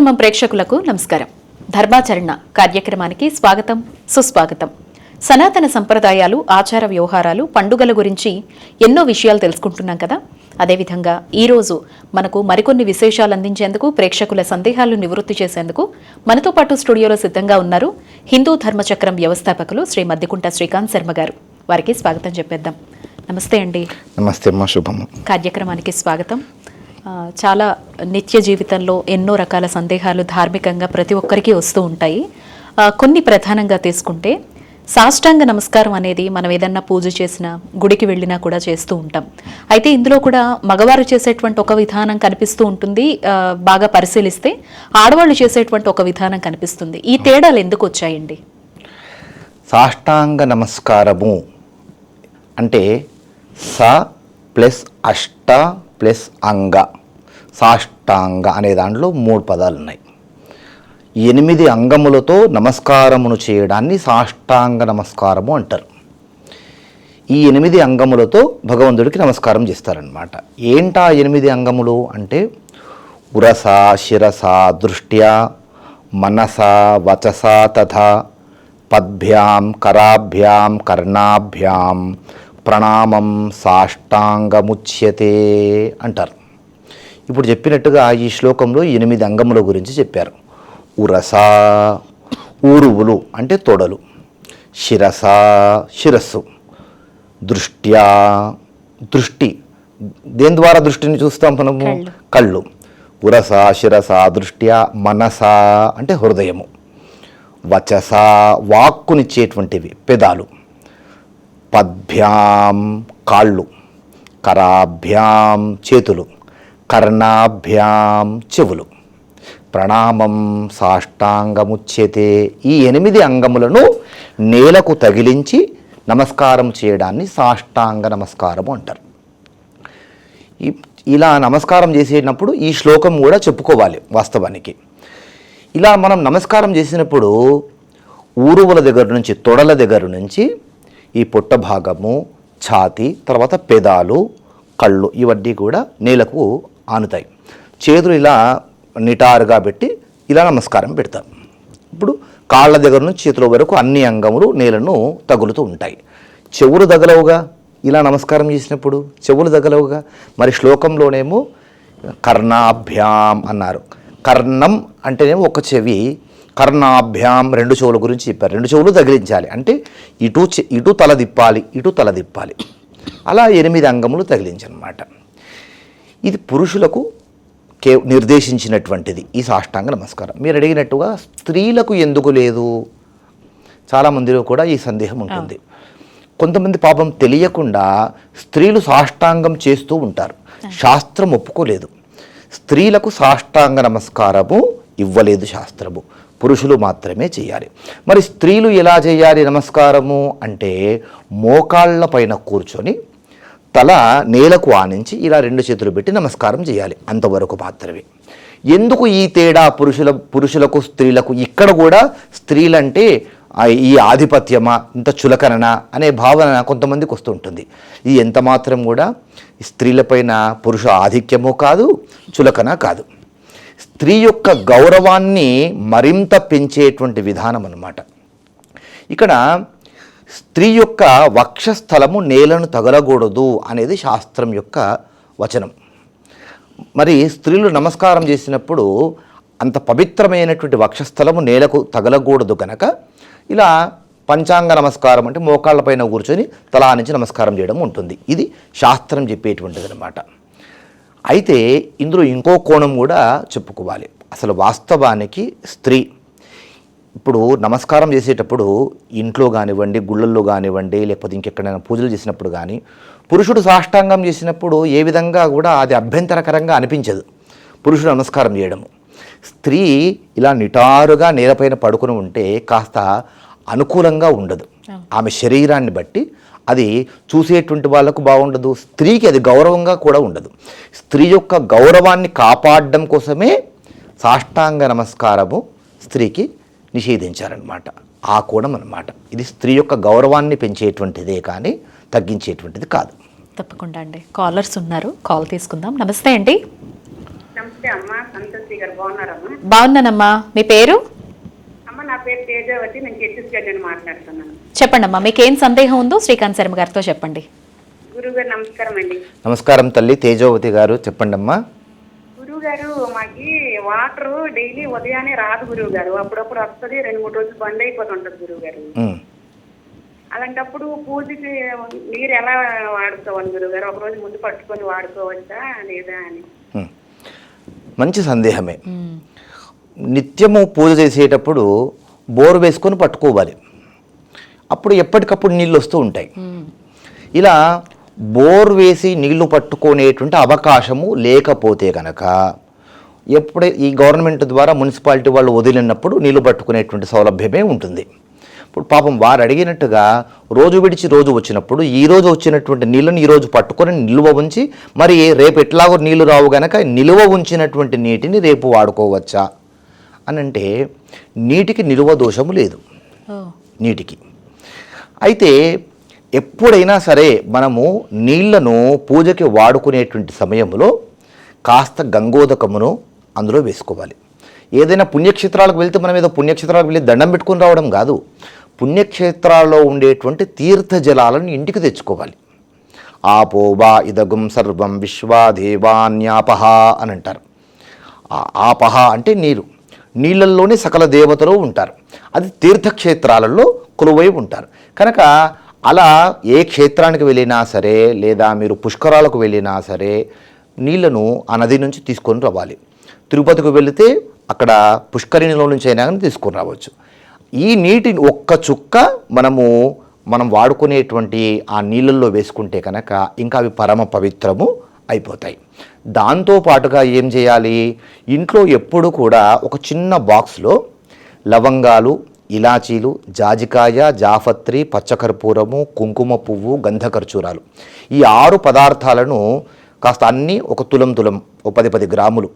ధర్మం ప్రేక్షకులకు నమస్కారం. ధర్మాచరణ కార్యక్రమానికి స్వాగతం సుస్వాగతం. సనాతన సంప్రదాయాలు ఆచార వ్యవహారాలు పండుగల గురించి ఎన్నో విషయాలు తెలుసుకుంటున్నాం కదా? అదేవిధంగా ఈరోజు మనకు మరికొన్ని విశేషాలు అందించేందుకు ప్రేక్షకుల సందేహాలు నివృత్తి చేసేందుకు మనతో పాటు స్టూడియోలో సిద్ధంగా ఉన్నారు హిందూ ధర్మచక్రం వ్యవస్థాపకులు శ్రీ మద్దికుంట శ్రీకాంత్ శర్మ గారు. వారికి స్వాగతం చెప్పేద్దాం. నమస్తే అండి. నమస్తే అమ్మా కార్యక్రమానికి స్వాగతం. చాలా నిత్య జీవితంలో ఎన్నో రకాల సందేహాలు ధార్మికంగా ప్రతి ఒక్కరికి వస్తూ ఉంటాయి. కొన్ని ప్రధానంగా తీసుకుంటే సాష్టాంగ నమస్కారం అనేది మనం ఏదన్నా పూజ చేసినా గుడికి వెళ్ళినా కూడా చేస్తూ ఉంటాం. అయితే ఇందులో కూడా మగవారు చేసేటువంటి ఒక విధానం కనిపిస్తూ ఉంటుంది. బాగా పరిశీలిస్తే ఆడవాళ్ళు చేసేటువంటి ఒక విధానం కనిపిస్తుంది. ఈ తేడాలు ఎందుకు వచ్చాయండి? సాష్టాంగ నమస్కారము అంటే స ప్లస్ అష్ట ప్లస్ అంగ సాష్టాంగ అనే దాంట్లో మూడు పదాలు ఉన్నాయి ఎనిమిది అంగములతో నమస్కారమును చేయడాన్ని సాష్టాంగ నమస్కారము అంటారు. ఈ ఎనిమిది అంగములతో భగవంతుడికి నమస్కారం చేస్తారనమాట ఏంటా ఎనిమిది అంగములు అంటే ఉరస శిరస దృష్ట్యా మనస వచస తథా పద్భ్యాం కరాభ్యాం కర్ణాభ్యాం ప్రణామం సాష్టాంగముచ్యతే అంటారు. ఇప్పుడు చెప్పినట్టుగా ఈ శ్లోకంలో ఎనిమిది అంగముల గురించి చెప్పారు. ఉరస ఊరువులు అంటే తొడలు. శిరస శిరస్సు. దృష్ట్యా దృష్టి. దేని ద్వారా దృష్టిని చూస్తాం మనము? కళ్ళు. ఉరస శిరస దృష్ట్యా మనస అంటే హృదయము. వచస వాక్కునిచ్చేటువంటివి పెదాలు. పద్భ్యాం కాళ్ళు కరాభ్యాం చేతులు కర్ణాభ్యాం చెవులు. ప్రణామం సాష్టాంగముచ్యతే ఈ ఎనిమిది అంగములను నేలకు తగిలించి నమస్కారం చేయడాన్ని సాష్టాంగ నమస్కారము అంటారు. ఇలా నమస్కారం చేసేటప్పుడు ఈ శ్లోకం కూడా చెప్పుకోవాలి వాస్తవానికి. ఇలా మనం నమస్కారం చేసినప్పుడు ఊరువుల దగ్గర నుంచి తొడల దగ్గర నుంచి ఈ పొట్ట భాగము ఛాతి తర్వాత పెదాలు కళ్ళు ఇవన్నీ కూడా నేలకు ఆనుతాయి. చేతులు ఇలా నిటారుగా పెట్టి ఇలా నమస్కారం పెడతాం. ఇప్పుడు కాళ్ళ దగ్గర నుంచి చేతుల వరకు అన్ని అంగములు నేలను తగులుతూ ఉంటాయి. చెవులు తగలవుగా? ఇలా నమస్కారం చేసినప్పుడు చెవులు తగలవుగా? మరి శ్లోకంలోనేమో కర్ణాభ్యాం అన్నారు. కర్ణం అంటేనేమో ఒక చెవి కర్ణాభ్యాం రెండు చెవుల గురించి చెప్పారు. రెండు చెవులు తగిలించాలి. అంటే ఇటు ఇటు తల తిప్పాలి ఇటు తల తిప్పాలి. అలా ఎనిమిది అంగములు తగిలించనమాట. ఇది పురుషులకు కే నిర్దేశించినటువంటిది. ఈ సాష్టాంగ నమస్కారం. మీరు అడిగినట్టుగా స్త్రీలకు ఎందుకు లేదు? చాలామందిలో కూడా ఈ సందేహం ఉంటుంది. కొంతమంది పాపం తెలియకుండా స్త్రీలు సాష్టాంగం చేస్తూ ఉంటారు. శాస్త్రం ఒప్పుకోలేదు. స్త్రీలకు సాష్టాంగ నమస్కారము ఇవ్వలేదు శాస్త్రము. పురుషులు మాత్రమే చేయాలి. మరి స్త్రీలు ఎలా చేయాలి నమస్కారము అంటే మోకాళ్ళ పైన కూర్చొని తల నేలకు ఆనించి ఇలా రెండు చేతులు పెట్టి నమస్కారం చేయాలి. అంతవరకు మాత్రమే. ఎందుకు ఈ తేడా పురుషుల పురుషులకు స్త్రీలకు? ఇక్కడ కూడా స్త్రీలంటే ఈ ఆధిపత్యమా ఇంత చులకనన అనే భావన కొంతమందికి వస్తుంటుంది ఈ ఎంత మాత్రం కూడా స్త్రీలపైన పురుష ఆధిక్యము కాదు చులకన కాదు. స్త్రీ యొక్క గౌరవాన్ని మరింత పెంచేటువంటి విధానం అన్నమాట. ఇక్కడ స్త్రీ యొక్క వక్షస్థలము నేలను తగలకూడదు అనేది శాస్త్రం యొక్క వచనం. మరి స్త్రీలు నమస్కారం చేసినప్పుడు అంత పవిత్రమైనటువంటి వక్షస్థలము నేలకు తగలకూడదు కనుక ఇలా పంచాంగ నమస్కారం అంటే మోకాళ్ళపైన కూర్చొని తలా నుంచి నమస్కారం చేయడం ఉంటుంది. ఇది శాస్త్రం చెప్పేటువంటిది అనమాట అయితే ఇందులో ఇంకో కోణం కూడా చెప్పుకోవాలి. అసలు వాస్తవానికి స్త్రీ ఇప్పుడు నమస్కారం చేసేటప్పుడు ఇంట్లో కానివ్వండి గుళ్ళల్లో కానివ్వండి లేకపోతే ఇంకెక్కడైనా పూజలు చేసినప్పుడు కానీ పురుషుడు సాష్టాంగం చేసినప్పుడు ఏ విధంగా కూడా అది అభ్యంతరకరంగా అనిపించదు. పురుషుడు నమస్కారం చేయడము. స్త్రీ ఇలా నిటారుగా నేలపైన పడుకుని ఉంటే కాస్త అనుకూలంగా ఉండదు. ఆమె శరీరాన్ని బట్టి అది చూసేటువంటి వాళ్ళకు బాగుండదు. స్త్రీకి అది గౌరవంగా కూడా ఉండదు. స్త్రీ యొక్క గౌరవాన్ని కాపాడడం కోసమే సాష్టాంగ నమస్కారము స్త్రీకి నిషేధించారనమాట ఆ కోణం అన్నమాట. ఇది స్త్రీ యొక్క గౌరవాన్ని పెంచేటువంటిదే కానీ తగ్గించేటువంటిది కాదు. తప్పకుండా అండి. కాలర్స్ ఉన్నారు. కాల్ తీసుకుందాం. నమస్తే అండి. నమస్తే అమ్మ. సంతోషి గారు బాగున్నారమ్మా? బాగున్నానమ్మా. మీ పేరు? నా పేరు తేజావతి నేను ఛత్తీస్గఢ్ నుండి మాట్లాడుతున్నాను. చెప్పండమ్మా మీకేం సందేహం ఉందో శ్రీకాంత్ శర్మ గారితో చెప్పండి. గురువు గారు నమస్కారం అండి. నమస్కారం తల్లి తేజోవతి గారు చెప్పండమ్మా. గురువు గారు మాకి వాటర్ డైలీ ఉదయాన్నే రాదు గురువు గారు అప్పుడప్పుడు వస్తుంది రెండు మూడు రోజులు బంద్ అయిపోతుంటది గురువు గారు. అలాంటప్పుడు పూజకి నీరు ఎలా వాడుకోవాలి గురువు గారు ఒక రోజు ముందు పట్టుకొని వాడుకోవచ్చా లేదా అని. మంచి సందేహమే. నిత్యము పూజ చేసేటప్పుడు బోరు వేసుకొని పట్టుకోవాలి. అప్పుడు ఎప్పటికప్పుడు నీళ్ళు వస్తూ ఉంటాయి. ఇలా బోర్ వేసి నీళ్ళు పట్టుకునేటువంటి అవకాశము లేకపోతే కనుక ఎప్పుడే ఈ గవర్నమెంట్ ద్వారా మున్సిపాలిటీ వాళ్ళు వదిలినప్పుడు నీళ్ళు పట్టుకునేటువంటి సౌలభ్యమే ఉంటుంది. ఇప్పుడు పాపం వారు అడిగినట్టుగా రోజు విడిచి రోజు వచ్చినప్పుడు ఈ రోజు వచ్చినటువంటి నీళ్ళని ఈరోజు పట్టుకొని నిల్వ ఉంచి మరి రేపు ఎట్లాగో నీళ్ళు రావు గనక నిల్వ ఉంచినటువంటి నీటిని రేపు వాడుకోవచ్చా? అని అంటే నీటికి నిల్వ దోషము లేదు. నీటికి. అయితే ఎప్పుడైనా సరే మనము నీళ్ళను పూజకి వాడుకునేటువంటి సమయంలో కాస్త గంగోదకమును అందులో వేసుకోవాలి. ఏదైనా పుణ్యక్షేత్రాలకు వెళ్తే మనం ఏదో పుణ్యక్షేత్రాలకు వెళ్ళి దండం పెట్టుకుని రావడం కాదు. పుణ్యక్షేత్రాల్లో ఉండేటువంటి తీర్థ జలాలను ఇంటికి తెచ్చుకోవాలి. ఆపో వా ఇదగుం సర్వం విశ్వాదేవాన్యాపహ అని అంటారు. ఆపహ అంటే నీరు. నీళ్ళల్లోనే సకల దేవతలు ఉంటారు. అది తీర్థక్షేత్రాలలో కొలువై ఉంటారు. కనుక అలా ఏ క్షేత్రానికి వెళ్ళినా సరే లేదా మీరు పుష్కరాలకు వెళ్ళినా సరే నీళ్ళను ఆ నది నుంచి తీసుకొని రావాలి. తిరుపతికి వెళితే అక్కడ పుష్కరిణిలో నుంచి అయినా కానీ తీసుకొని రావచ్చు. ఈ నీటిని ఒక్క చుక్క మనము మనం వాడుకునేటువంటి ఆ నీళ్ళల్లో వేసుకుంటే కనుక ఇంకా అవి పరమ పవిత్రము అయిపోతాయి. దాంతో పాటుగా ఏం చేయాలి? ఇంట్లో ఎప్పుడు కూడా ఒక చిన్న బాక్స్లో లవంగాలు ఇలాచీలు జాజికాయ జాఫత్రి పచ్చకర్పూరము కుంకుమ పువ్వు గంధకర్చూరాలు. ఈ ఆరు పదార్థాలను కాస్త అన్నీ ఒక తులం తులం ఒక పది పది గ్రాములు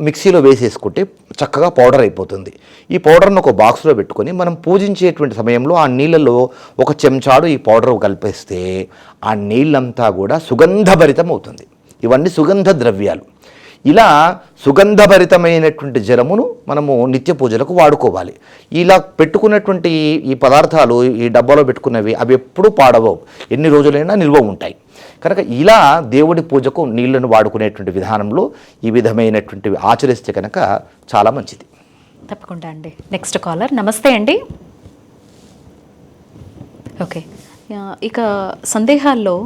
మిక్సీలో వేసేసుకుంటే చక్కగా పౌడర్ అయిపోతుంది. ఈ పౌడర్ను ఒక బాక్స్లో పెట్టుకొని మనం పూజించేటువంటి సమయంలో ఆ నీళ్ళలో ఒక చెంచాడు ఈ పౌడర్ కలిపేస్తే ఆ నీళ్ళంతా కూడా సుగంధభరితం అవుతుంది ఇవన్నీ సుగంధ ద్రవ్యాలు ఇలా సుగంధభరితమైనటువంటి జలమును మనము నిత్య పూజలకు వాడుకోవాలి. ఇలా పెట్టుకున్నటువంటి ఈ పదార్థాలు ఈ డబ్బాలో పెట్టుకున్నవి అవి ఎప్పుడూ పాడవవు. ఎన్ని రోజులైనా నిల్వ ఉంటాయి. కనుక ఇలా దేవుడి పూజకు నీళ్ళను వాడుకునేటువంటి విధానంలో ఈ విధమైనటువంటివి ఆచరిస్తే కనుక చాలా మంచిది. తప్పకుండా అండి. నెక్స్ట్ కాలర్ నమస్తే అండి. ఓకే ఇక సందేహాల్లో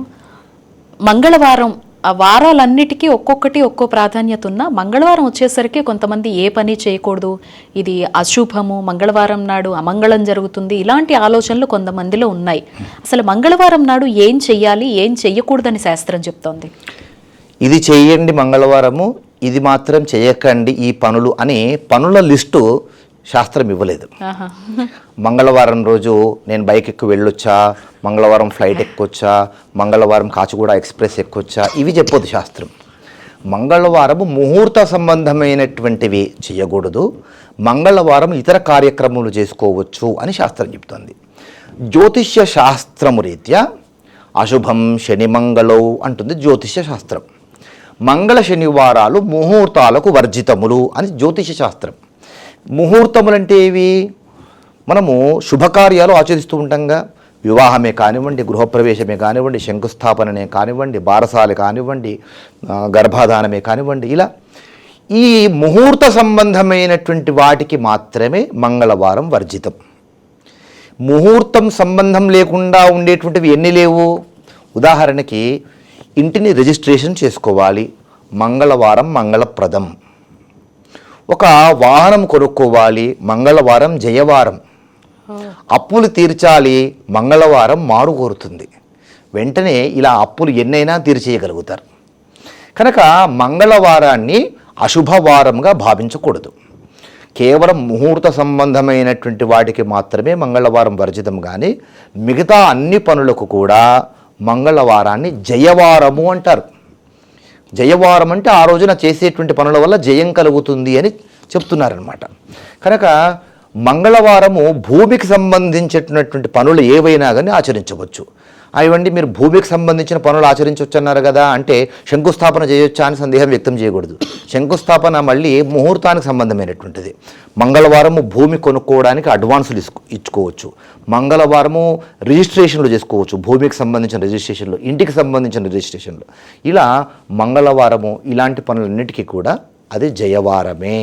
మంగళవారం వారాలన్నిటికీ ఒక్కొక్కటి ఒక్కో ప్రాధాన్యత ఉన్న మంగళవారం వచ్చేసరికి కొంతమంది ఏ పని చేయకూడదు. ఇది అశుభము మంగళవారం నాడు అమంగళం జరుగుతుంది. ఇలాంటి ఆలోచనలు కొంతమందిలో ఉన్నాయి. అసలు మంగళవారం నాడు ఏం చెయ్యాలి ఏం చెయ్యకూడదని శాస్త్రం చెప్తోంది. ఇది చేయండి మంగళవారము ఇది మాత్రం చేయకండి ఈ పనులు అని పనుల లిస్టు శాస్త్రం ఇవ్వలేదు. మంగళవారం రోజు నేను బైక్ ఎక్కి వెళ్ళొచ్చా? మంగళవారం ఫ్లైట్ ఎక్కొచ్చా? మంగళవారం కాచిగూడ ఎక్స్ప్రెస్ ఎక్కొచ్చా? ఇవి చెప్పొద్దు శాస్త్రం. మంగళవారం ముహూర్త సంబంధమైనటువంటివి చేయకూడదు. మంగళవారం ఇతర కార్యక్రమాలు చేసుకోవచ్చు అని శాస్త్రం చెప్తుంది. జ్యోతిష్య శాస్త్రము రీత్యా అశుభం శని మంగళౌ అంటుంది జ్యోతిష్య శాస్త్రం. మంగళ శనివారాలు ముహూర్తాలకు వర్జితములు అని జ్యోతిష శాస్త్రం. ముహూర్తములంటే ఏవి? మనము శుభకార్యాలు ఆచరిస్తూ ఉంటాంగా. వివాహమే కానివ్వండి గృహప్రవేశమే కానివ్వండి శంకుస్థాపననే కానివ్వండి బారసాలు కానివ్వండి గర్భాధానమే కానివ్వండి ఇలా. ఈ ముహూర్త సంబంధమైనటువంటి వాటికి మాత్రమే మంగళవారం వర్జితం. ముహూర్తం సంబంధం లేకుండా ఉండేటువంటివి ఎన్ని లేవు? ఉదాహరణకి ఇంటిని రిజిస్ట్రేషన్ చేసుకోవాలి. మంగళవారం మంగళప్రదం. ఒక వాహనం కొనుక్కోవాలి మంగళవారం జయవారం. అప్పులు తీర్చాలి మంగళవారం మారు కోరుతుంది. వెంటనే ఇలా అప్పులు ఎన్నైనా తీర్చేయగలుగుతారు. కనుక మంగళవారాన్ని అశుభవారంగా భావించకూడదు. కేవలం ముహూర్త సంబంధమైనటువంటి వాటికి మాత్రమే మంగళవారం వర్జితం కానీ మిగతా అన్ని పనులకు కూడా మంగళవారాన్ని జయవారము అంటారు. జయవారం అంటే ఆ రోజున చేసేటువంటి పనుల వల్ల జయం కలుగుతుంది అని చెప్తున్నారనమాట కనుక మంగళవారము భూమికి సంబంధించినటువంటి పనులు ఏవైనా కానీ ఆచరించవచ్చు. అవండి మీరు భూమికి సంబంధించిన పనులు ఆచరించవచ్చు అన్నారు కదా అంటే శంకుస్థాపన చేయొచ్చా అని సందేహం వ్యక్తం చేయకూడదు. శంకుస్థాపన మళ్ళీ ముహూర్తానికి సంబంధమైనటువంటిది. మంగళవారము భూమి కొనుక్కోవడానికి అడ్వాన్సులు ఇచ్చుకోవచ్చు. మంగళవారము రిజిస్ట్రేషన్లు చేసుకోవచ్చు భూమికి సంబంధించిన రిజిస్ట్రేషన్లు ఇంటికి సంబంధించిన రిజిస్ట్రేషన్లు. ఇలా మంగళవారము ఇలాంటి పనులన్నిటికీ కూడా అది జయవారమే.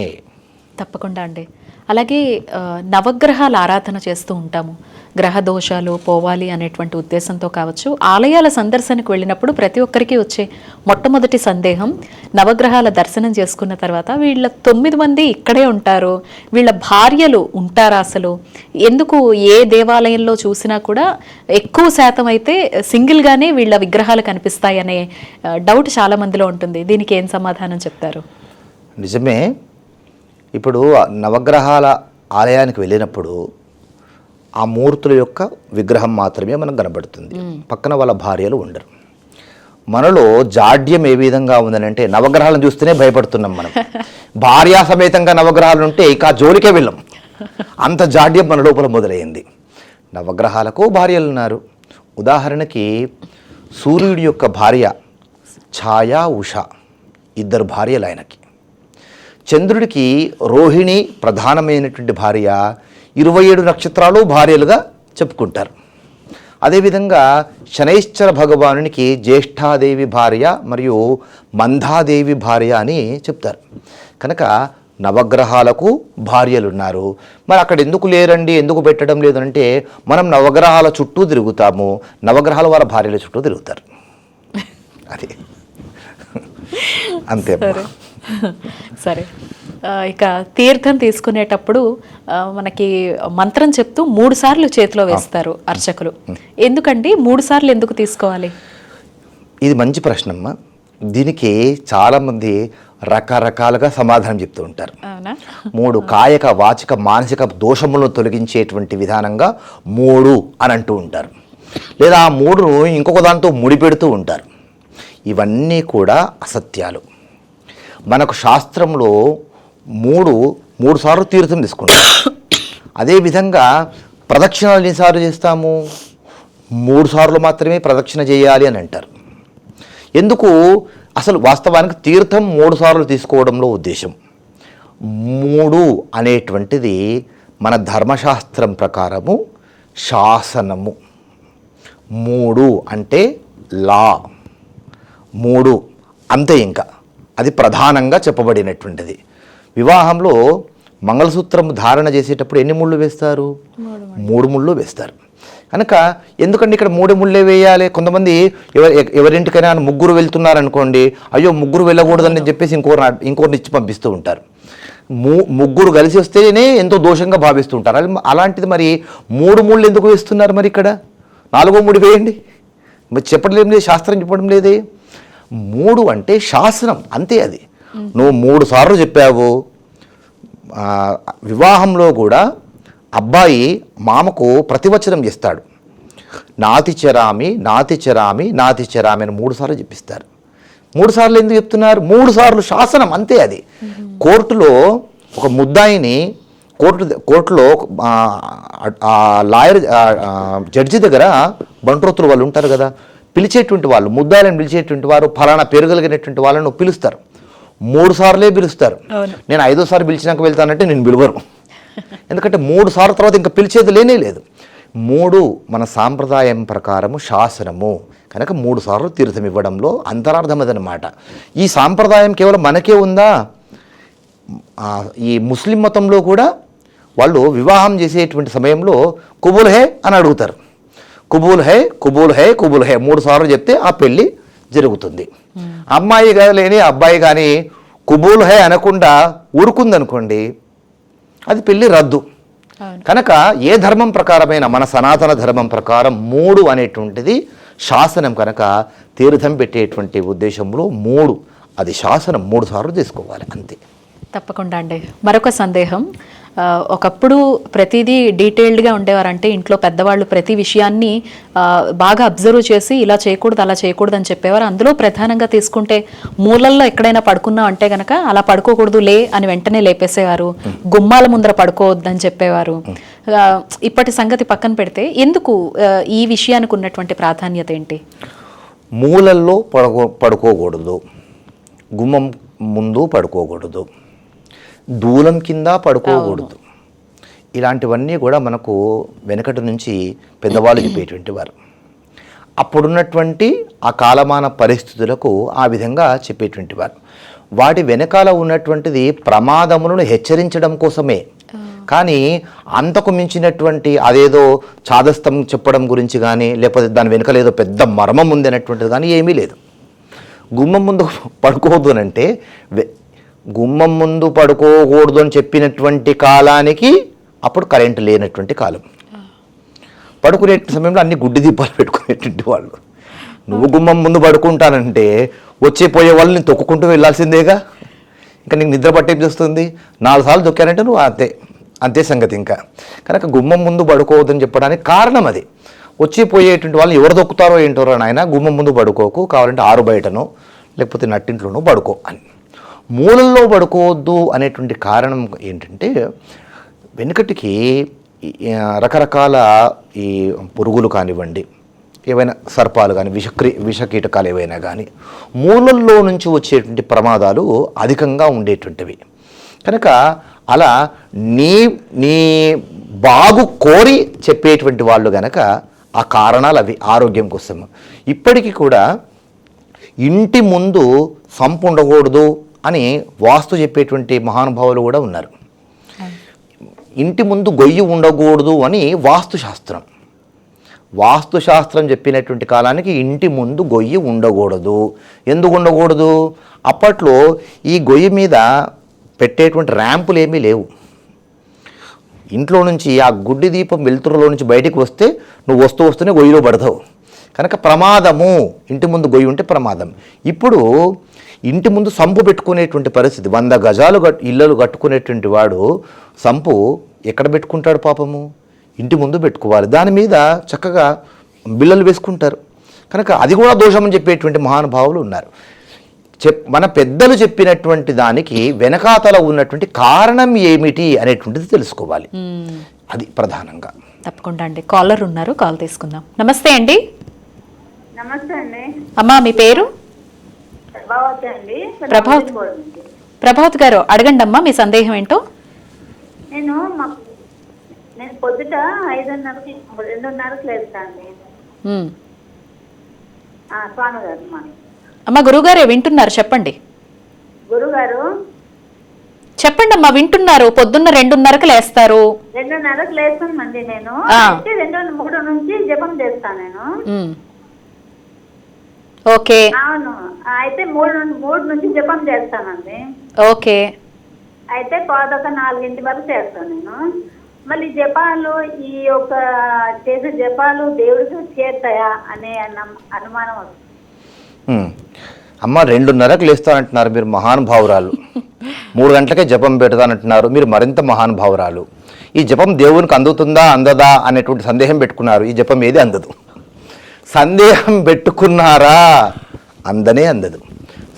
తప్పకుండా అండి. అలాగే నవగ్రహాలు నవగ్రహాల ఆరాధన చేస్తూ ఉంటాము. గ్రహ దోషాలు పోవాలి అనేటువంటి ఉద్దేశంతో కావచ్చు ఆలయాల సందర్శనకు వెళ్ళినప్పుడు ప్రతి ఒక్కరికి వచ్చే మొట్టమొదటి సందేహం నవగ్రహాల దర్శనం చేసుకున్న తర్వాత వీళ్ళ తొమ్మిది మంది ఇక్కడే ఉంటారు వీళ్ళ భార్యలు ఉంటారా అసలు? ఎందుకు ఏ దేవాలయంలో చూసినా కూడా ఎక్కువ శాతం అయితే సింగిల్గానే వీళ్ళ విగ్రహాలు కనిపిస్తాయి అనే డౌట్ చాలా మందిలో ఉంటుంది. దీనికి ఏం సమాధానం చెప్తారు? నిజమే. ఇప్పుడు నవగ్రహాల ఆలయానికి వెళ్ళినప్పుడు ఆ మూర్తుల యొక్క విగ్రహం మాత్రమే మనకు కనబడుతుంది. పక్కన వాళ్ళ భార్యలు ఉండరు. మనలో జాడ్యం ఏ విధంగా ఉందనంటే నవగ్రహాలను చూస్తేనే భయపడుతున్నాం మనం. భార్యా సమేతంగా నవగ్రహాలు ఉంటే ఇక జోలికే వెళ్ళం. అంత జాడ్యం మన లోపల మొదలైంది. నవగ్రహాలకు భార్యలు ఉన్నారు. ఉదాహరణకి సూర్యుడి యొక్క భార్య ఛాయా ఉష ఇద్దరు భార్యలు ఆయనకి. చంద్రుడికి రోహిణి ప్రధానమైనటువంటి భార్య ఇరవై ఏడు నక్షత్రాలు భార్యలుగా చెప్పుకుంటారు. అదేవిధంగా శనైశ్చర భగవానునికి జ్యేష్ఠాదేవి భార్య మరియు మందాదేవి భార్య అని చెప్తారు. కనుక నవగ్రహాలకు భార్యలు ఉన్నారు మరి అక్కడ ఎందుకు లేరండి? ఎందుకు పెట్టడం లేదంటే మనం నవగ్రహాల చుట్టూ తిరుగుతాము. నవగ్రహాల వారి భార్యల చుట్టూ తిరుగుతారు. అది. అంతే. సరే. ఇక తీర్థం తీసుకునేటప్పుడు మనకి మంత్రం చెప్తూ మూడు సార్లు చేతిలో వేస్తారు అర్చకులు. ఎందుకండి? మూడు సార్లు ఎందుకు తీసుకోవాలి? ఇది మంచి ప్రశ్నమ్మ. దీనికి చాలామంది రకరకాలుగా సమాధానం చెప్తూ ఉంటారు. మూడు కాయక వాచిక మానసిక దోషములను తొలగించేటువంటి విధానంగా మూడు అని అంటూ ఉంటారు. లేదా ఆ మూడును ఇంకొక దాంతో ముడిపెడుతూ ఉంటారు. ఇవన్నీ కూడా అసత్యాలు. మనకు శాస్త్రంలో మూడు మూడు సార్లు తీర్థం తీసుకుంటాం అదేవిధంగా ప్రదక్షిణలు ఎన్నిసార్లు చేస్తాము? మూడు సార్లు మాత్రమే ప్రదక్షిణ చేయాలి అని అంటారు. ఎందుకు? అసలు వాస్తవానికి తీర్థం మూడు సార్లు తీసుకోవడంలో ఉద్దేశం. మూడు అనేటువంటిది మన ధర్మశాస్త్రం ప్రకారము శాసనము. మూడు అంటే లా. మూడు అంతే ఇంకా. అది ప్రధానంగా చెప్పబడినటువంటిది. వివాహంలో మంగళసూత్రం ధారణ చేసేటప్పుడు ఎన్ని ముళ్ళు వేస్తారు? మూడు ముళ్ళు. వేస్తారు. కనుక ఎందుకంటే ఇక్కడ మూడు ముళ్ళే వేయాలి? కొంతమంది ఎవరి ఎవరింటికైనా ముగ్గురు వెళ్తున్నారు అనుకోండి అయ్యో ముగ్గురు వెళ్ళకూడదని చెప్పేసి ఇంకోరు ఇంకోరిని ఇచ్చి పంపిస్తూ ఉంటారు. ము ముగ్గురు కలిసి వస్తేనే ఎంతో దోషంగా భావిస్తూ ఉంటారు. అలా- అలాంటిది మరి మూడు ముళ్ళు ఎందుకు వేస్తున్నారు మరి ఇక్కడ? నాలుగో మూడు వేయండి. మరి చెప్పడం లేదు శాస్త్రం చెప్పడం లేదే. మూడు అంటే శాసనం అంతే అది. నువ్వు మూడు సార్లు చెప్పావు. వివాహంలో కూడా అబ్బాయి మామకు ప్రతివచనం చేస్తాడు. నాతి చెరామి నాతి చెరామి నాతి చరామి అని మూడు సార్లు చెప్పిస్తారు. మూడు సార్లు ఎందుకు చెప్తున్నారు? మూడు సార్లు శాసనం అంతే అది. కోర్టులో ఒక ముద్దాయిని కోర్టు కోర్టులో లాయర్ జడ్జి దగ్గర బంట్రోతులు వాళ్ళు ఉంటారు కదా పిలిచేటువంటి వాళ్ళు ముద్దాయిలను పిలిచేటువంటి వారు ఫలానా పేరు కలిగినటువంటి వాళ్ళను పిలుస్తారు. మూడు సార్లే పిలుస్తారు. నేను ఐదోసారి పిలిచినాక వెళ్తానంటే నేను పిలువరు ఎందుకంటే మూడు సార్లు తర్వాత ఇంకా పిలిచేది లేనే లేదు. మూడు మన సాంప్రదాయం ప్రకారము శాసనము. కనుక మూడు సార్లు తీర్థం ఇవ్వడంలో అంతరార్థం అదనమాట ఈ సాంప్రదాయం కేవలం మనకే ఉందా? ఈ ముస్లిం మతంలో కూడా వాళ్ళు వివాహం చేసేటువంటి సమయంలో కుబుల్ హే అని అడుగుతారు. కుబూల్ హే కుబూల్ హే కుబూల్ హే మూడు సార్లు చెప్తే ఆ పెళ్ళి జరుగుతుంది. అమ్మాయి లేని అబ్బాయి కానీ కుబూల్ హే అనకుండా ఊరుకుందనుకోండి అది పెళ్ళి రద్దు. కనుక ఏ ధర్మం ప్రకారమైన మన సనాతన ధర్మం ప్రకారం మూడు అనేటువంటిది శాసనం కనుక తీర్థం పెట్టేటువంటి ఉద్దేశంలో మూడు. అది శాసనం మూడు సార్లు తీసుకోవాలి అంతే. తప్పకుండా అండి. మరొక సందేహం. ఒకప్పుడు ప్రతిదీ డీటెయిల్డ్గా ఉండేవారంటే ఇంట్లో పెద్దవాళ్ళు ప్రతి విషయాన్ని బాగా అబ్జర్వ్ చేసి ఇలా చేయకూడదు అలా చేయకూడదు అని చెప్పేవారు. అందులో ప్రధానంగా తీసుకుంటే మూలల్లో ఎక్కడైనా పడుకున్నాం అంటే గనక అలా పడుకోకూడదు లే అని వెంటనే లేపేసేవారు. గుమ్మాల ముందర పడుకోవద్దని చెప్పేవారు. ఇప్పటి సంగతి పక్కన పెడితే ఎందుకు ఈ విషయానికి ఉన్నటువంటి ప్రాధాన్యత ఏంటి? మూలల్లో పడుకో పడుకోకూడదు. గుమ్మం ముందు పడుకోకూడదు. దూలం కింద పడుకోకూడదు. ఇలాంటివన్నీ కూడా మనకు వెనకటి నుంచి పెద్దవాళ్ళు చెప్పేటువంటి వారు. అప్పుడున్నటువంటి ఆ కాలమాన పరిస్థితులకు ఆ విధంగా చెప్పేటువంటి వారు. వాటి వెనకాల ఉన్నటువంటిది ప్రమాదములను హెచ్చరించడం కోసమే. కానీ అంతకు మించినటువంటి అదేదో చాదస్తం చెప్పడం గురించి కానీ లేకపోతే దాని వెనకాల ఏదో పెద్ద మర్మం ఉంది అనేటువంటిది కానీ ఏమీ లేదు. గుమ్మం ముందు పడుకోవద్దు అని అంటే గుమ్మం ముందు పడుకోకూడదు అని చెప్పినటువంటి కాలానికి అప్పుడు కరెంటు లేనటువంటి కాలం. పడుకునే సమయంలో అన్ని గుడ్డి దీపాలు పెట్టుకునేటువంటి వాళ్ళు. నువ్వు గుమ్మం ముందు పడుకుంటానంటే వచ్చే పోయే వాళ్ళని తొక్కుకుంటూ వెళ్ళాల్సిందేగా? ఇంకా నీకు నిద్ర పట్టేం చేస్తుంది? నాలుగు సార్లు తొక్కానంటే నువ్వు అంతే అంతే సంగతి ఇంకా. కనుక గుమ్మం ముందు పడుకోవద్దని చెప్పడానికి కారణం అది. వచ్చి పోయేటువంటి వాళ్ళు ఎవరు దొక్కుతారో ఏంటో నాయన గుమ్మం ముందు పడుకోకు కావాలంటే ఆరు బయటనో లేకపోతే నట్టింట్లోనో పడుకో అని. మూలల్లో పడుకోవద్దు అనేటువంటి కారణం ఏంటంటే వెనుకటికి రకరకాల ఈ పురుగులు కానివ్వండి ఏవైనా సర్పాలు కానీ విషక్రి విషకీటకాలు ఏవైనా కానీ మూలల్లో నుంచి వచ్చేటువంటి ప్రమాదాలు అధికంగా ఉండేటువంటివి. కనుక అలా నీ నీ బాగు కోరి చెప్పేటువంటి వాళ్ళు గనక ఆ కారణాలు అవి ఆరోగ్యం కోసం. ఇప్పటికీ కూడా ఇంటి ముందు సంపు ఉండకూడదు అని వాస్తు చెప్పేటువంటి మహానుభావులు కూడా ఉన్నారు. ఇంటి ముందు గొయ్యి ఉండకూడదు అని వాస్తుశాస్త్రం వాస్తుశాస్త్రం చెప్పినటువంటి కాలానికి ఇంటి ముందు గొయ్యి ఉండకూడదు. ఎందుకు ఉండకూడదు? అప్పట్లో ఈ గొయ్యి మీద పెట్టేటువంటి ర్యాంపులు ఏమీ లేవు. ఇంట్లో నుంచి ఆ గుడ్డి దీపం వెలుతురులో నుంచి బయటికి వస్తే నువ్వు వస్తూ వస్తూనే గొయ్యిలో పడతావు. కనుక ప్రమాదము ఇంటి ముందు గొయ్యి ఉంటే ప్రమాదం. ఇప్పుడు ఇంటి ముందు సంపు పెట్టుకునేటువంటి పరిస్థితి వంద గజాలు ఇళ్ళలు కట్టుకునేటువంటి వాడు సంపు ఎక్కడ పెట్టుకుంటాడు పాపము? ఇంటి ముందు పెట్టుకోవాలి. దాని మీద చక్కగా బిల్లలు వేసుకుంటారు. కనుక అది కూడా దోషమని చెప్పేటువంటి మహానుభావులు ఉన్నారు. చెప్ మన పెద్దలు చెప్పినటువంటి దానికి వెనకాతల ఉన్నటువంటి కారణం ఏమిటి అనేటువంటిది తెలుసుకోవాలి. అది ప్రధానంగా. తప్పకుండా అండి. కాలర్ ఉన్నారు కాల్ తీసుకుందాం. నమస్తే అండి. నమస్తే అండి. అమ్మా మీ పేరు? ప్రభావతి అండి. ప్రభావతి. ప్రభాత్ గారు అడగండి అమ్మా మీ సందేహం ఏంటో? నేను నేను పొద్దుట ఐదున్నరకి రెండున్నరకు. ఆ, స్వామి గారు అమ్మ గురుగారే వింటున్నారు చెప్పండి. గురుగారు చెప్పండి అమ్మా వింటున్నారు. పొద్దున్న రెండున్నరకు లేస్తారు. రెండున్నరకు లేస్తానండి నేను. రెండు మూడు నుంచి జపం చేస్తాను నేను. ఓకే. అవును. అయితే మూడు మూడు నుంచి జపం చేస్తానండి. ఓకే. అయితే పాదొక నాలుగింటి వరకు చేస్తాను నేను. మళ్ళీ జపాలు ఈ యొక్క చేసే జపాలు దేవుడికి చేరుతాయా అనే అన్న- అనుమానం. అమ్మ రెండున్నరకు లేస్తానంటున్నారు మీరు మహానుభావురాలు. మూడు గంటలకే జపం పెడతానంటున్నారు మీరు మరింత మహానుభావురాలు. ఈ జపం దేవునికి అందుతుందా అందదా అనేటువంటి సందేహం పెట్టుకున్నారు. ఈ జపం ఏది అందదు. సందేహం పెట్టుకున్నారా? అందనే అందదు.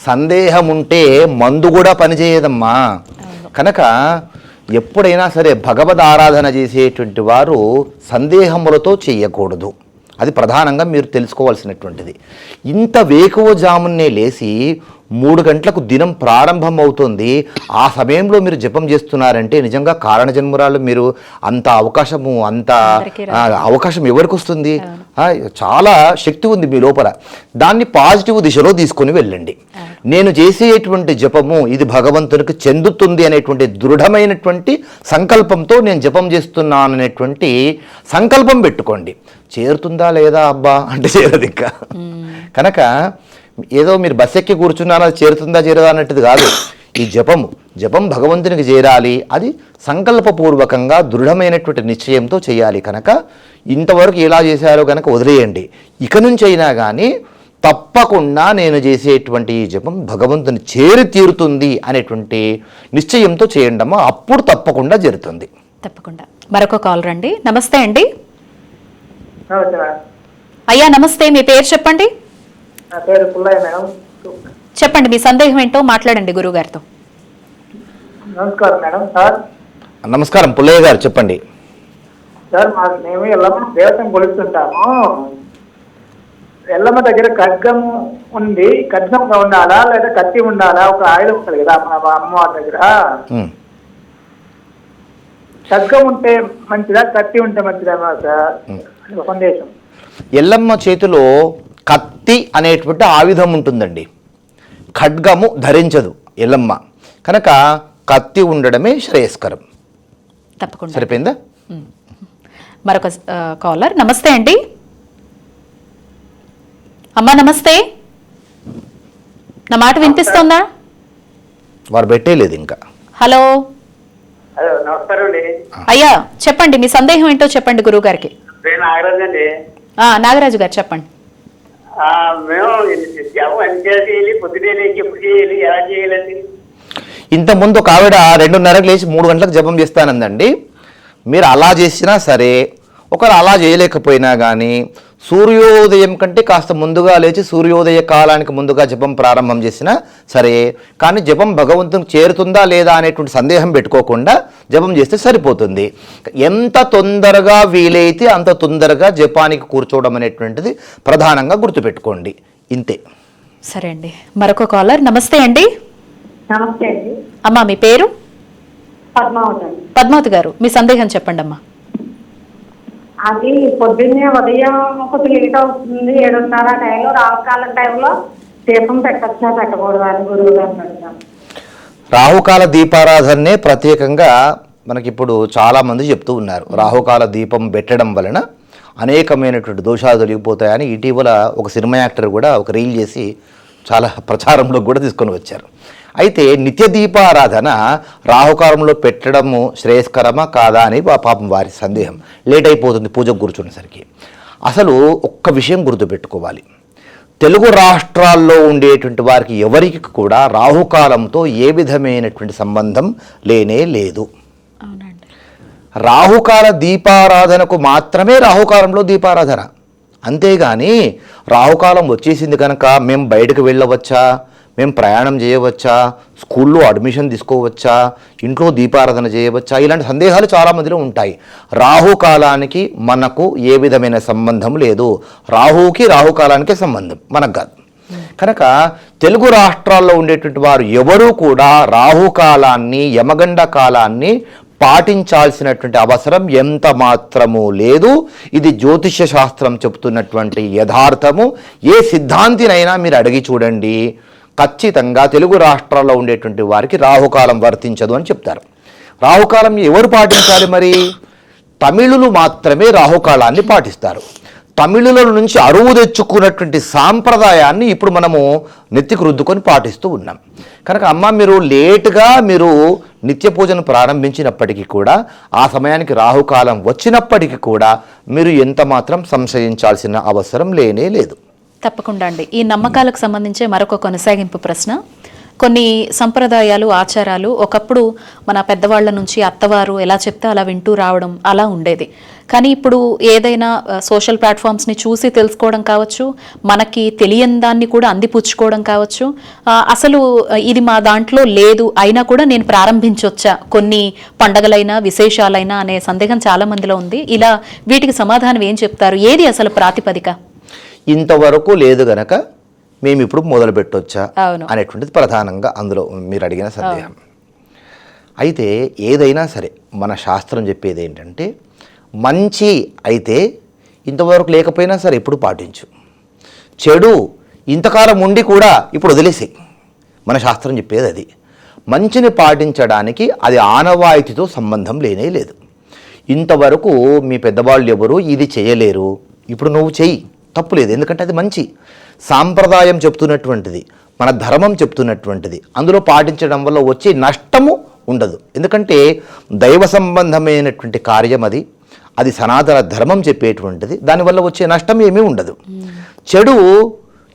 సందేహం ఉంటే మందు కూడా పనిచేయదమ్మా. కనుక ఎప్పుడైనా సరే భగవద్ ఆరాధన చేసేటువంటి వారు సందేహములతో చేయకూడదు అది ప్రధానంగా మీరు తెలుసుకోవాల్సినటువంటిది. ఇంత వేకువజామునే లేచి మూడు గంటలకు దినం ప్రారంభం అవుతుంది ఆ సమయంలో మీరు జపం చేస్తున్నారంటే నిజంగా కారణ జన్మరాలు మీరు అంత అవకాశము అంత అవకాశం ఎవరికి వస్తుంది చాలా శక్తి ఉంది మీ లోపల. దాన్ని పాజిటివ్ దిశలో తీసుకొని వెళ్ళండి. నేను చేసేటువంటి జపము ఇది భగవంతునికి చెందుతుంది అనేటువంటి దృఢమైనటువంటి సంకల్పంతో నేను జపం చేస్తున్నాను అనేటువంటి సంకల్పం పెట్టుకోండి. చేరుతుందా లేదా అబ్బా? అంటే చేరదు ఇంకా. కనుక ఏదో మీరు బస్ ఎక్కి కూర్చున్నాను అది చేరుతుందా చేరదా అన్నట్టుది కాదు. ఈ జపము జపం భగవంతునికి చేరాలి. అది సంకల్పపూర్వకంగా దృఢమైనటువంటి నిశ్చయంతో చేయాలి కనుక. ఇంతవరకు ఎలా చేశారో కనుక వదిలేయండి. ఇక నుంచి అయినా కానీ తప్పకుండా నేను చేసేటువంటి ఈ జపం భగవంతుని చేరి తీరుతుంది అనేటువంటి నిశ్చయంతో చేయండమ్మా. అప్పుడు తప్పకుండా జరుగుతుంది. తప్పకుండా. మరొక కాల్ రండి. నమస్తే అండి. అయ్యా నమస్తే. మీ పేరు చెప్పండి. నా పేరు పుల్లయ్య మేడం. చెప్పండి మీ సందేహం ఏంటో మాట్లాడండి గురుగారితో నమస్కారం మేడం. సార్. నమస్కారం పుల్లయ్య గారు చెప్పండి. సార్ మా మేము ఎల్లమ్మ దేవతను కొలుస్తుంటాము. ఎల్లమ్మ దగ్గర ఖడ్గము ఉంది. ఖడ్గం ఉండాలా? లేదా కత్తి ఉండాలా? ఒక ఆయుధం ఉంటుంది కదా మన అమ్మవారి దగ్గర. ఖడ్గం ఉంటే మంచిదా? కత్తి ఉంటే మంచిదా సార్? సందేశం. ఎల్లమ్మ చేతిలో కత్తి అనేటువంటి ఆయుధం ఉంటుందండి. ఖడ్గము ధరించదు ఎల్లమ్మ కనుక కత్తి ఉండడమే శ్రేయస్కరం. తప్పకుండా. సరిపోయిందా? మరొక కాలర్. నమస్తే అండి. అమ్మా నమస్తే. నా మాట వినిపిస్తోందా? వారు పెట్టేలేదు ఇంకా. హలో. హలో నమస్కారం అండి. అయ్యా చెప్పండి మీ సందేహం ఏంటో చెప్పండి గురువు గారికి నాగరాజు గారు చెప్పండి. మేము జపం ఎంత చేయాలి పొద్దునే లేచి ఎప్పుడు చేయాలి ఎలా చేయాలండి ఇంతకుముందు ఒక ఆవిడ రెండున్నరకు లేచి మూడు గంటలకు జపం చేస్తానందండి. మీరు అలా చేసినా సరే ఒకరు అలా చేయలేకపోయినా కానీ సూర్యోదయం కంటే కాస్త ముందుగా లేచి సూర్యోదయ కాలానికి ముందుగా జపం ప్రారంభం చేసినా సరే కానీ జపం భగవంతునికి చేరుతుందా లేదా అనేటువంటి సందేహం పెట్టుకోకుండా జపం చేస్తే సరిపోతుంది. ఎంత తొందరగా వీలైతే అంత తొందరగా జపానికి కూర్చోవడం అనేటువంటిది ప్రధానంగా గుర్తుపెట్టుకోండి. ఇంతే. సరే అండి. మరొక కాలర్. నమస్తే అండి. నమస్తే అండి. అమ్మా మీ పేరు? పద్మావతి గారు మీ సందేహం చెప్పండి అమ్మా అది పొద్దున్నే ఉదయం కొద్ది లేట్ అవుతుంది ఏడున్నర టైంలో రావుకాలం టైంలో దీపం పెట్టచ్చా పెట్టకూడదు అని గురువు గారు అడుగుతాను రాహుకాల దీపారాధననే ప్రత్యేకంగా మనకిప్పుడు చాలామంది చెప్తూ ఉన్నారు. రాహుకాల దీపం పెట్టడం వలన అనేకమైనటువంటి దోషాలు తొలగిపోతాయని ఇటీవల ఒక సినిమా యాక్టర్ కూడా ఒక రీల్ చేసి చాలా ప్రచారంలో కూడా తీసుకొని వచ్చారు. అయితే నిత్య దీపారాధన రాహుకాలంలో పెట్టడము శ్రేయస్కరమా కాదా అని పాపం వారి సందేహం. లేట్ అయిపోతుంది పూజకు కూర్చునేసరికి. అసలు ఒక్క విషయం గుర్తుపెట్టుకోవాలి. తెలుగు రాష్ట్రాల్లో ఉండేటువంటి వారికి ఎవరికి కూడా రాహుకాలంతో ఏ విధమైనటువంటి సంబంధం లేనే లేదు. రాహుకాల దీపారాధనకు మాత్రమే రాహుకాలంలో దీపారాధన. అంతేగాని రాహుకాలం వచ్చేసింది కనుక మేము బయటకు వెళ్ళవచ్చా? మేము ప్రయాణం చేయవచ్చా? స్కూల్లో అడ్మిషన్ తీసుకోవచ్చా? ఇంట్లో దీపారాధన చేయవచ్చా? ఇలాంటి సందేహాలు చాలామందిలో ఉంటాయి. రాహుకాలానికి మనకు ఏ విధమైన సంబంధం లేదు. రాహుకి రాహుకాలానికే సంబంధం. మనకు కాదు. కనుక తెలుగు రాష్ట్రాల్లో ఉండేటువంటి వారు ఎవరూ కూడా రాహుకాలాన్ని యమగండ కాలాన్ని పాటించాల్సినటువంటి అవసరం ఎంత మాత్రము లేదు. ఇది జ్యోతిష్య శాస్త్రం చెబుతున్నటువంటి యథార్థము. ఏ సిద్ధాంతినైనా మీరు అడిగి చూడండి. ఖచ్చితంగా తెలుగు రాష్ట్రాల్లో ఉండేటువంటి వారికి రాహుకాలం వర్తించదు అని చెప్తారు. రాహుకాలం ఎవరు పాటించాలి మరి? తమిళులు మాత్రమే రాహుకాలాన్ని పాటిస్తారు. తమిళుల నుంచి అరువు తెచ్చుకున్నటువంటి సాంప్రదాయాన్ని ఇప్పుడు మనము నెత్తికి రుద్దుకొని పాటిస్తూ ఉన్నాం. కనుక అమ్మ మీరు లేటుగా మీరు నిత్య పూజను ప్రారంభించినప్పటికీ కూడా ఆ సమయానికి రాహుకాలం వచ్చినప్పటికీ కూడా మీరు ఎంత మాత్రం సంశయించాల్సిన అవసరం లేనే లేదు. తప్పకుండా అండి. ఈ నమ్మకాలకు సంబంధించే మరొక కొనసాగింపు ప్రశ్న. కొన్ని సంప్రదాయాలు ఆచారాలు ఒకప్పుడు మన పెద్దవాళ్ళ నుంచి అత్తవారు ఎలా చెప్తే అలా వింటూ రావడం అలా ఉండేది. కానీ ఇప్పుడు ఏదైనా సోషల్ ప్లాట్ఫామ్స్ని చూసి తెలుసుకోవడం కావచ్చు మనకి తెలియని దాన్ని కూడా అందిపుచ్చుకోవడం కావచ్చు అసలు ఇది మా దాంట్లో లేదు అయినా కూడా నేను ప్రారంభించవచ్చా కొన్ని పండగలైనా విశేషాలైనా అనే సందేహం చాలామందిలో ఉంది. ఇలా వీటికి సమాధానం ఏం చెప్తారు? ఏది అసలు ప్రాతిపదిక? ఇంతవరకు లేదు గనక మేము ఇప్పుడు మొదలు పెట్టొచ్చా. అనేటువంటిది ప్రధానంగా అందులో మీరు అడిగిన సందేహం. అయితే ఏదైనా సరే మన శాస్త్రం చెప్పేది ఏంటంటే మంచి అయితే ఇంతవరకు లేకపోయినా సరే ఇప్పుడు పాటించు. చెడు ఇంతకాలం ఉండి కూడా ఇప్పుడు వదిలేసి మన శాస్త్రం చెప్పేది అది. మంచిని పాటించడానికి అది ఆనవాయితీతో సంబంధం లేనే లేదు. ఇంతవరకు మీ పెద్దవాళ్ళు ఎవరు? ఇది చేయలేరు. ఇప్పుడు నువ్వు చెయ్యి. తప్పు లేదు ఎందుకంటే అది మంచి సాంప్రదాయం చెప్తున్నటువంటిది మన ధర్మం చెప్తున్నటువంటిది. అందులో పాటించడం వల్ల వచ్చే నష్టము ఉండదు. ఎందుకంటే దైవ సంబంధమైనటువంటి కార్యం అది. అది సనాతన ధర్మం చెప్పేటువంటిది. దానివల్ల వచ్చే నష్టం ఏమీ ఉండదు. చెడు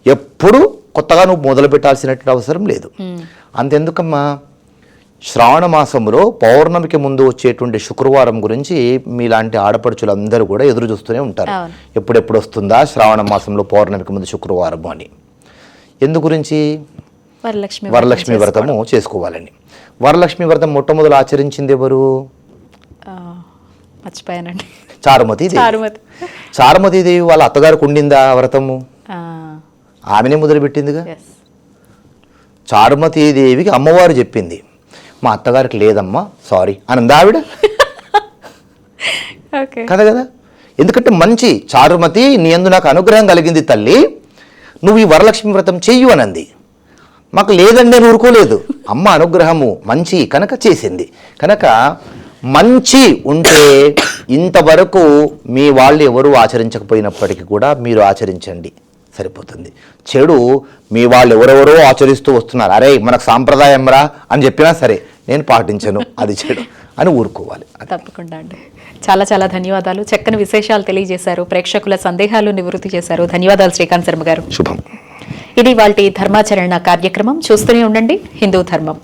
ఎప్పుడు కొత్తగా నువ్వు మొదలు పెట్టాల్సినటువంటి అవసరం లేదు. అంతెందుకమ్మా? శ్రావణ మాసంలో పౌర్ణమికి ముందు వచ్చేటువంటి శుక్రవారం గురించి మీలాంటి ఆడపడుచులందరూ కూడా ఎదురు చూస్తూనే ఉంటారు. ఎప్పుడెప్పుడు వస్తుందా శ్రావణ మాసంలో పౌర్ణమికి ముందు శుక్రవారం అని. ఎందు గురించి? వరలక్ష్మి వరలక్ష్మి వ్రతము చేసుకోవాలని వరలక్ష్మి వ్రతం మొట్టమొదలు ఆచరించింది ఎవరు? మర్చిపోయానండి. చారుమతి చారుమతి. చారుమతి దేవి వాళ్ళ అత్తగారికి ఉండిందా వ్రతము? ఆమెనే మొదలుపెట్టిందిగా? ఎస్ చారుమతి దేవికి అమ్మవారు చెప్పింది. మా అత్తగారికి లేదమ్మా సారీ. అని ఆవిడ? కదా కదా? ఎందుకంటే మంచి చారుమతి నీ అందు నాకు అనుగ్రహం కలిగింది తల్లి. నువ్వు ఈ వరలక్ష్మి వ్రతం చెయ్యు అనంది. మాకు లేదండి అని ఊరుకోలేదు. అమ్మ అనుగ్రహము మంచి కనుక చేసింది. కనుక మంచి ఉంటే ఇంతవరకు మీ వాళ్ళు ఎవరు ఆచరించకపోయినప్పటికీ కూడా మీరు ఆచరించండి. సరిపోతుంది. చెడు మీ వాళ్ళు ఎవరెవరో ఆచరిస్తూ వస్తున్నారు. అరే మనకు సాంప్రదాయం రా అని చెప్పినా సరే నేను పాటించను అది చెడు అని ఊరుకోవాలి. తప్పకుండా అండి. చాలా చాలా ధన్యవాదాలు. చక్కని విశేషాలు తెలియజేశారు. ప్రేక్షకుల సందేహాలు నివృత్తి చేశారు. ధన్యవాదాలు శ్రీకాంత్ శర్మ గారు. శుభం. ఇది వాటి ధర్మాచరణ కార్యక్రమం. చూస్తూనే ఉండండి. హిందూ ధర్మం.